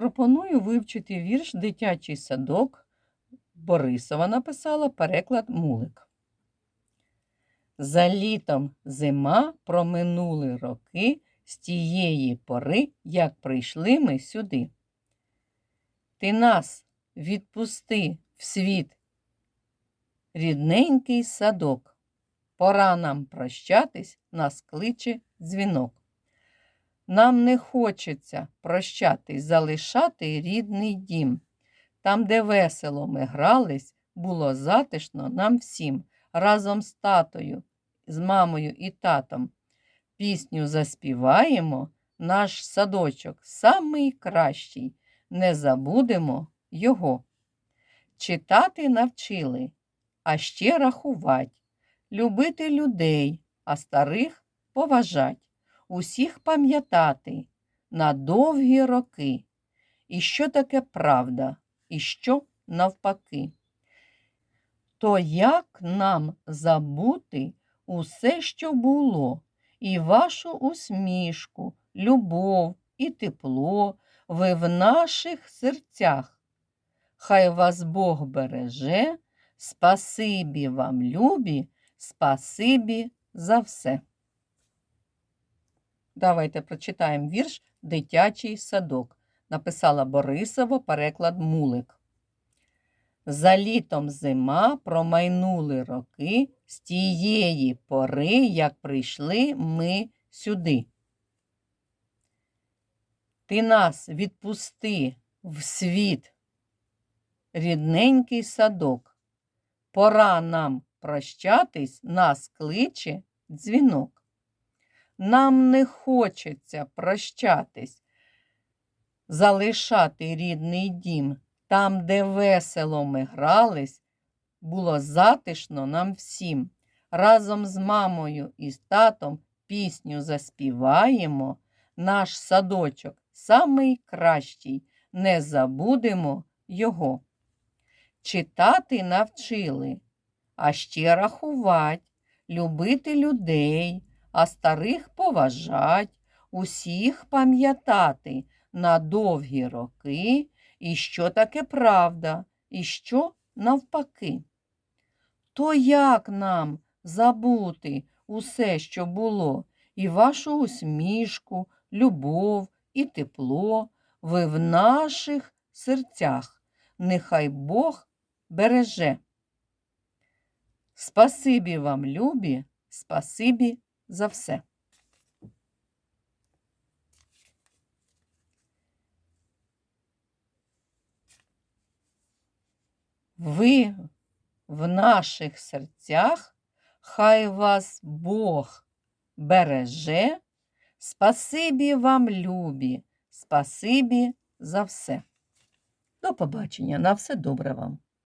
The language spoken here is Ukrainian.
Пропоную вивчити вірш Дитячий садок. Борисова написала переклад Мулик. За літом зима проминули роки з тієї пори, як прийшли ми сюди. Ти нас відпусти в світ, рідненький садок. Пора нам прощатись, нас кличе дзвінок. Нам не хочеться прощатись, залишати рідний дім. Там, де весело ми грались, було затишно нам всім, разом з татою, з мамою і татом. Пісню заспіваємо, наш садочок самий кращий, не забудемо його. Читати навчили, а ще рахувать, любити людей, а старих поважать усіх пам'ятати на довгі роки, і що таке правда, і що навпаки. То як нам забути усе, що було, і вашу усмішку, любов і тепло ви в наших серцях? Хай вас Бог береже, спасибі вам, любі, спасибі за все. Давайте прочитаємо вірш Дитячий садок. Написала Борисова переклад Мулик. За літом зима промайнули роки з тієї пори, як прийшли ми сюди. Ти нас відпусти в світ, рідненький садок. Пора нам прощатись, нас кличе дзвінок. Нам не хочеться прощатись, залишати рідний дім. Там, де весело ми грались, було затишно нам всім. Разом з мамою і з татом пісню заспіваємо. Наш садочок самий кращий, не забудемо його. Читати навчили, а ще рахувати, любити людей а старих поважать, усіх пам'ятати на довгі роки, і що таке правда, і що навпаки. То як нам забути усе, що було, і вашу усмішку, любов і тепло ви в наших серцях, нехай Бог береже. Спасибі вам, любі, спасибі за все. Ви в наших серцях, хай вас Бог береже. Спасибі вам, любі, спасибі за все. До побачення, на все добре вам.